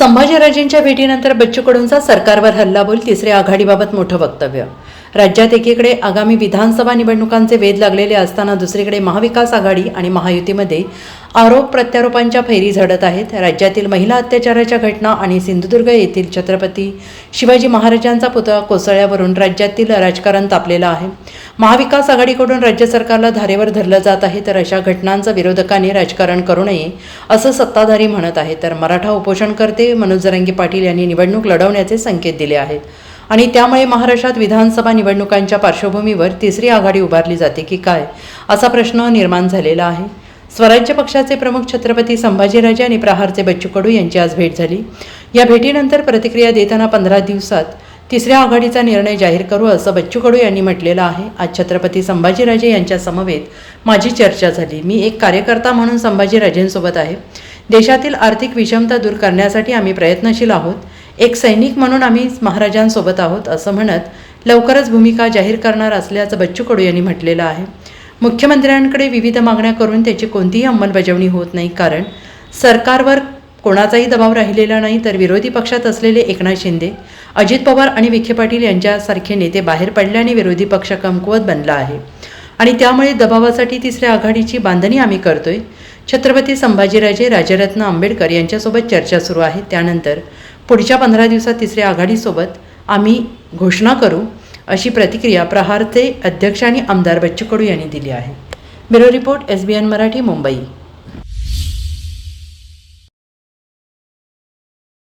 संभाजीराजेंच्या भेटीनंतर बच्चू कडूंचा सरकारवर हल्लाबोल तिसऱ्या आघाडीबाबत मोठं वक्तव्य. राज्यात एकीकडे आगामी विधानसभा निवडणुकांचे वेध लागलेले असताना दुसरीकडे महाविकास आघाडी आणि महायुतीमध्ये आरोप प्रत्यारोपांच्या फैरी झडत आहेत. राज्यातील महिला अत्याचाराच्या घटना आणि सिंधुदुर्ग येथील छत्रपती शिवाजी महाराजांचा पुतळा कोसळल्यावरून राज्यातील राजकारण तापलेलं आहे. महाविकास आघाडीकडून राज्य सरकारला धारेवर धरलं जात आहे तर अशा घटनांचं विरोधकांनी राजकारण करू नये असं सत्ताधारी म्हणत आहे तर मराठा उपोषणकर्ते मनोज जरांगी पाटील यांनी निवडणूक लढवण्याचे संकेत दिले आहेत. आणि त्यामुळे महाराष्ट्रात विधानसभा निवडणुकांच्या पार्श्वभूमीवर तिसरी आघाडी उभारली जाते की काय असा प्रश्न निर्माण झालेला आहे. स्वराज्य पक्षाचे प्रमुख छत्रपती संभाजीराजे आणि प्रहारचे बच्चू कडू यांची आज भेट झाली. या भेटीनंतर प्रतिक्रिया देताना पंधरा दिवसात तिसऱ्या आघाडीचा निर्णय जाहीर करू असं बच्चू कडू यांनी म्हटलेलं आहे. आज छत्रपती संभाजीराजे यांच्या समवेत माझी चर्चा झाली. मी एक कार्यकर्ता म्हणून संभाजीराजेंसोबत आहे. देशातील आर्थिक विषमता दूर करण्यासाठी आम्ही प्रयत्नशील आहोत. एक सैनिक म्हणून आम्ही महाराजांसोबत आहोत असं म्हणत लवकरच भूमिका जाहीर करणार असल्याचं बच्चू कडू यांनी म्हटलेलं आहे. मुख्यमंत्र्यांकडे विविध मागण्या करून त्याची कोणतीही अंमलबजावणी होत नाही कारण सरकारवर कोणाचाही दबाव राहिलेला नाही तर विरोधी पक्षात असलेले एकनाथ शिंदे अजित पवार आणि विखे पाटील यांच्यासारखे नेते बाहेर पडल्याने विरोधी पक्ष कमकुवत बनला आहे. आणि त्यामुळे दबावासाठी तिसऱ्या आघाडीची बांधणी आम्ही करतोय. छत्रपती संभाजीराजे राजरत्न आंबेडकर यांच्यासोबत चर्चा सुरू आहे. त्यानंतर पुढच्या पंधरा दिवसात तिसऱ्या आघाडीसोबत आम्ही घोषणा करू अशी प्रतिक्रिया प्रहारचे अध्यक्ष आणि आमदार बच्चू कडू यांनी दिली आहे. Bureau report S B N Marathi Mumbai.